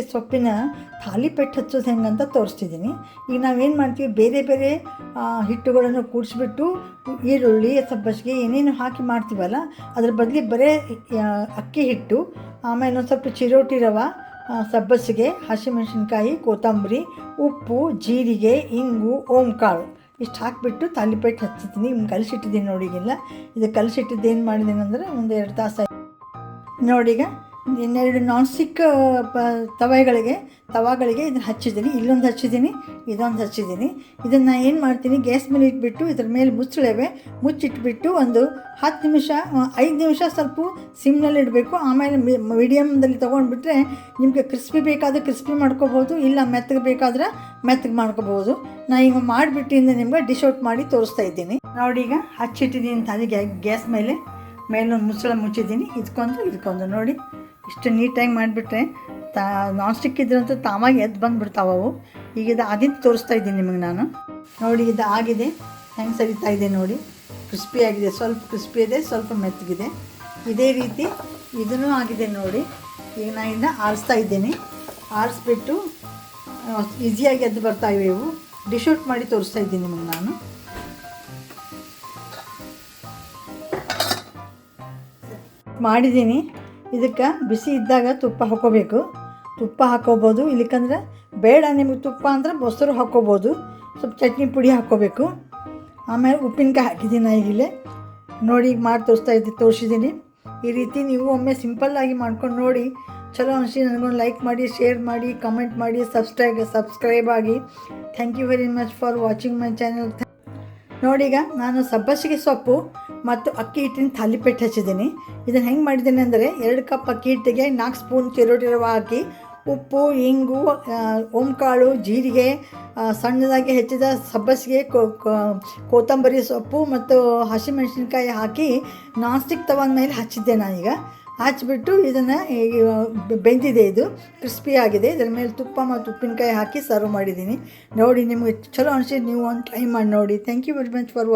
ಸಬ್ಬಸಿಗೆ ಸೊಪ್ಪಿನ ತಾಲಿಪೆಟ್ಟು ಹಚ್ಚೋದು ಹೆಂಗಂತ ತೋರಿಸ್ತಿದ್ದೀನಿ. ಈಗ ನಾವೇನು ಮಾಡ್ತೀವಿ, ಬೇರೆ ಬೇರೆ ಹಿಟ್ಟುಗಳನ್ನು ಕೂಡಿಸ್ಬಿಟ್ಟು ಈರುಳ್ಳಿ ಸಬ್ಬಸಿಗೆ ಏನೇನು ಹಾಕಿ ಮಾಡ್ತೀವಲ್ಲ, ಅದ್ರ ಬದಲಿ ಬರೀ ಅಕ್ಕಿ ಹಿಟ್ಟು, ಆಮೇಲೆ ಒಂದು ಸ್ವಲ್ಪ ಚಿರೋಟಿ ರವೆ ಸಬ್ಬಸಿಗೆ ಹಸಿಮೆಣಸಿನ್ಕಾಯಿ, ಕೊತ್ತಂಬರಿ, ಉಪ್ಪು, ಜೀರಿಗೆ, ಇಂಗು ಓಂಕಾಳು ಇಷ್ಟು ಹಾಕಿಬಿಟ್ಟು ತಾಲಿಪೆಟ್ಟು ಹಚ್ಚಿದ್ದೀನಿ. ಹಿಂಗೆ ಕಲಸಿಟ್ಟಿದ್ದೀನಿ ನೋಡಿ ಈಗೆಲ್ಲ ಇದು ಕಲಸಿಟ್ಟಿದ್ದು ಏನು ಮಾಡಿದ್ದೀನಿ ಅಂದರೆ ಒಂದು ಎರಡು ತಾಸು ನೋಡಿ ಈಗ ಇನ್ನೆರಡು ನಾನ್ ಸ್ಟಿಕ್ ಪ ತವೆಗಳಿಗೆ ತವಾಗಳಿಗೆ ಇದನ್ನು ಹಚ್ಚಿದ್ದೀನಿ. ಇಲ್ಲೊಂದು ಹಚ್ಚಿದ್ದೀನಿ, ಇದೊಂದು ಹಚ್ಚಿದ್ದೀನಿ. ಇದನ್ನು ಏನು ಮಾಡ್ತೀನಿ, ಗ್ಯಾಸ್ ಮೇಲೆ ಇಟ್ಬಿಟ್ಟು ಇದ್ರ ಮೇಲೆ ಮುಚ್ಚಳೇವೆ, ಮುಚ್ಚಿಟ್ಬಿಟ್ಟು ಒಂದು ಹತ್ತು ನಿಮಿಷ ಐದು ನಿಮಿಷ ಸ್ವಲ್ಪ ಸಿಮ್ನಲ್ಲಿ ಇಡಬೇಕು. ಆಮೇಲೆ ಮೀಡಿಯಮ್ದಲ್ಲಿ ತೊಗೊಂಡ್ಬಿಟ್ರೆ ನಿಮಗೆ ಕ್ರಿಸ್ಪಿ ಬೇಕಾದರೆ ಕ್ರಿಸ್ಪಿ ಮಾಡ್ಕೋಬೋದು, ಇಲ್ಲ ಮೆತ್ತಗೆ ಬೇಕಾದ್ರೆ ಮೆತ್ತಗೆ ಮಾಡ್ಕೋಬೋದು. ನಾನು ಈಗ ಮಾಡಿಬಿಟ್ಟಿಂದ ನಿಮ್ಗೆ ಡಿಶ್ ಔಟ್ ಮಾಡಿ ತೋರಿಸ್ತಾ ಇದ್ದೀನಿ. ನೋಡಿ ಈಗ ಹಚ್ಚಿಟ್ಟಿದ್ದೀನಿ ತಾನೇ ಗ್ಯಾಸ್ ಮೇಲೆ ಮೇಲೊಂದು ಮುಚ್ಚಳ ಮುಚ್ಚಿದ್ದೀನಿ. ಇದಕ್ಕೊಂದು ಇದಕ್ಕೊಂದು ನೋಡಿ. ಇಷ್ಟು ನೀಟಾಗಿ ಮಾಡಿಬಿಟ್ರೆ ತಾ ನಾನ್ ಸ್ಟಿಕ್ ಇದ್ರಂತೂ ತಾವಾಗಿ ಎದ್ದು ಬಂದುಬಿಡ್ತಾವೆ ಅವು. ಈಗ ಇದು ತೋರಿಸ್ತಾ ಇದ್ದೀನಿ ನಿಮಗೆ ನಾನು. ನೋಡಿ, ಇದು ಆಗಿದೆ. ಹೆಂಗೆ ಸರಿತಾ ಇದೆ ನೋಡಿ. ಕ್ರಿಸ್ಪಿ ಆಗಿದೆ. ಸ್ವಲ್ಪ ಕ್ರಿಸ್ಪಿ ಇದೆ, ಸ್ವಲ್ಪ ಮೆತ್ತಗಿದೆ. ಇದೇ ರೀತಿ ಇದೂ ಆಗಿದೆ ನೋಡಿ. ಈಗ ನಾನು ಇದನ್ನ ಆರಿಸ್ತಾ ಇದ್ದೀನಿ. ಆರಿಸ್ಬಿಟ್ಟು ಈಸಿಯಾಗಿ ಎದ್ದು ಬರ್ತಾ ಇವೆ ಇವು. ಡಿಶ್ ಔಟ್ ಮಾಡಿ ತೋರಿಸ್ತಾ ಇದ್ದೀನಿ ನಿಮಗೆ ನಾನು. ಮಾಡಿದ್ದೀನಿ. ಇದಕ್ಕೆ ಬಿಸಿ ಇದ್ದಾಗ ತುಪ್ಪ ಹಾಕೋಬೇಕು. ತುಪ್ಪ ಹಾಕೋಬೋದು, ಇಲ್ಲಿಕಂದ್ರೆ ಬೇಡ ನಿಮಗೆ ತುಪ್ಪ ಅಂದ್ರೆ ಮೊಸರು ಹಾಕೋಬೋದು, ಸ್ವಲ್ಪ ಚಟ್ನಿ ಪುಡಿ ಹಾಕ್ಕೋಬೇಕು ಆಮೇಲೆ ಉಪ್ಪಿನಕಾಯಿ ಹಾಕಿದ್ದೀನಿ ನಾ ಈಗಿಲ್ಲೇ ನೋಡಿ, ಈಗ ಮಾಡಿ ತೋರಿಸ್ತಾ ಇದ್ದೀನಿ ತೋರಿಸಿದ್ದೀನಿ. ಈ ರೀತಿ ನೀವು ಒಮ್ಮೆ ಸಿಂಪಲ್ಲಾಗಿ ಮಾಡ್ಕೊಂಡು ನೋಡಿ, ಚಲೋ ಅನಿಸಿ ನನಗೊಂದು ಲೈಕ್ ಮಾಡಿ, ಶೇರ್ ಮಾಡಿ, ಕಮೆಂಟ್ ಮಾಡಿ, ಸಬ್ಸ್ಕ್ರೈಬ್ ಸಬ್ಸ್ಕ್ರೈಬ್ ಆಗಿ. Thank you very much for watching my channel ನೋಡೀಗ ನಾನು ಸಬ್ಬಸಿಗೆ ಸೊಪ್ಪು ಮತ್ತು ಅಕ್ಕಿ ಹಿಟ್ಟಿನ ತಾಲಿಪೆಟ್ಟು ಹಚ್ಚಿದ್ದೀನಿ. ಇದನ್ನು ಹೆಂಗೆ ಮಾಡಿದ್ದೀನಿ ಅಂದರೆ ಎರಡು ಕಪ್ ಅಕ್ಕಿ ಹಿಟ್ಟಿಗೆ ನಾಲ್ಕು ಸ್ಪೂನ್ ಚಿರೋಟಿ ರವೆ ಹಾಕಿ ಉಪ್ಪು, ಇಂಗು ಓಂಕಾಳು, ಜೀರಿಗೆ ಸಣ್ಣದಾಗಿ ಹೆಚ್ಚಿದ ಸಬ್ಬಸಿಗೆ ಕೊತ್ತಂಬರಿ ಸೊಪ್ಪು ಮತ್ತು ಹಸಿಮೆಣಸಿನ್ಕಾಯಿ ಹಾಕಿ ನಾನ್ ಸ್ಟಿಕ್ ತವನ ಮೇಲೆ ಹಚ್ಚಿದ್ದೆ ನಾನೀಗ. ಹಚ್ಚಿಬಿಟ್ಟು ಇದನ್ನು ಬೆಂದಿದೆ ಇದು. ಕ್ರಿಸ್ಪಿ ಆಗಿದೆ. ಇದರ ಮೇಲೆ ತುಪ್ಪ ಮತ್ತು ಉಪ್ಪಿನಕಾಯಿ ಹಾಕಿ ಸರ್ವ್ ಮಾಡಿದ್ದೀನಿ. ನೋಡಿ, ನಿಮಗೆ ಚಲೋ ಅನಿಸಿದ ನೀವು ಒಂದು ಟ್ರೈ ಮಾಡಿ ನೋಡಿ. Thank you very much for